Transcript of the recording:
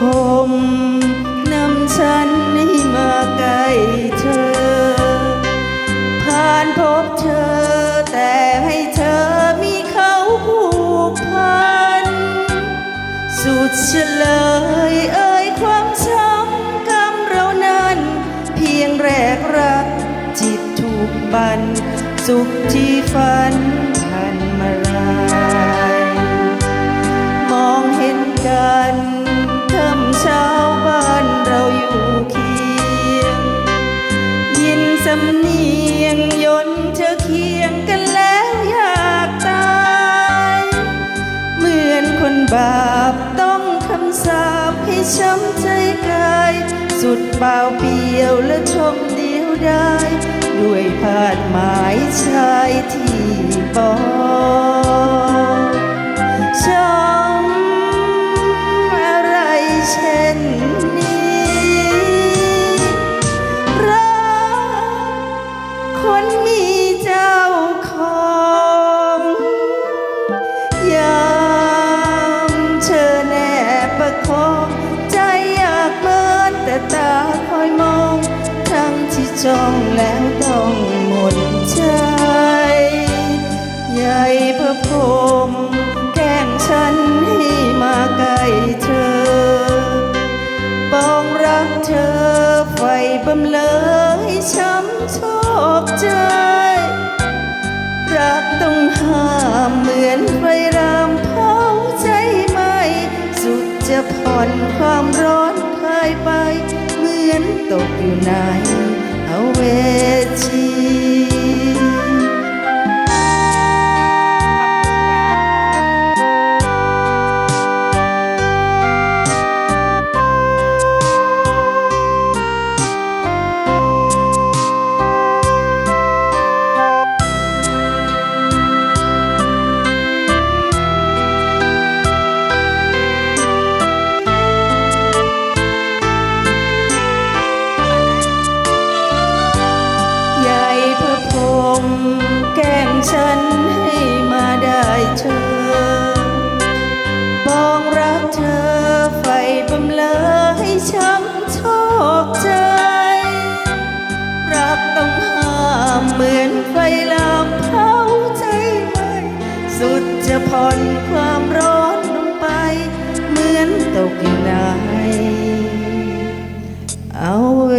ผมนำฉันให้มาใกล้เธอ ผ่านพบเธอ แต่ให้เธอมีเขาผูกพัน สุดเฉลยเอ่ยความช้ำกำเรานั้น เพียงแรกรักจิตถูกบัน สุขที่ฝันำเนียงยนต์เธอเคียงกันแล้วอยากตาย เหมือนคนบาปต้องคำสาปให้ช้ำใจกาย สุดเปล่าเปลี่ยวและชมเดียวได้ ด้วยพาดหมายชายที่บอก พระพรมแกล้งฉันให้มาใกล้เธอ ปองรักเธอไฟบำเลยช้ำชอกใจ รักต้องห้ามเหมือนไฟรามเผาใจไหม สุดจะผ่อนความร้อนคลายไป เหมือนตกอยู่ในเอาเวท มแก้งฉันให้มาได้เธอปองรักเธอไฟบำเลยช้ำชอกใจ รักต้องห้ามเหมือนไฟลามเผาใจไหมสุดจะผ่อนความร้อนลงไป เหมือนตกอยู่ในเอาเว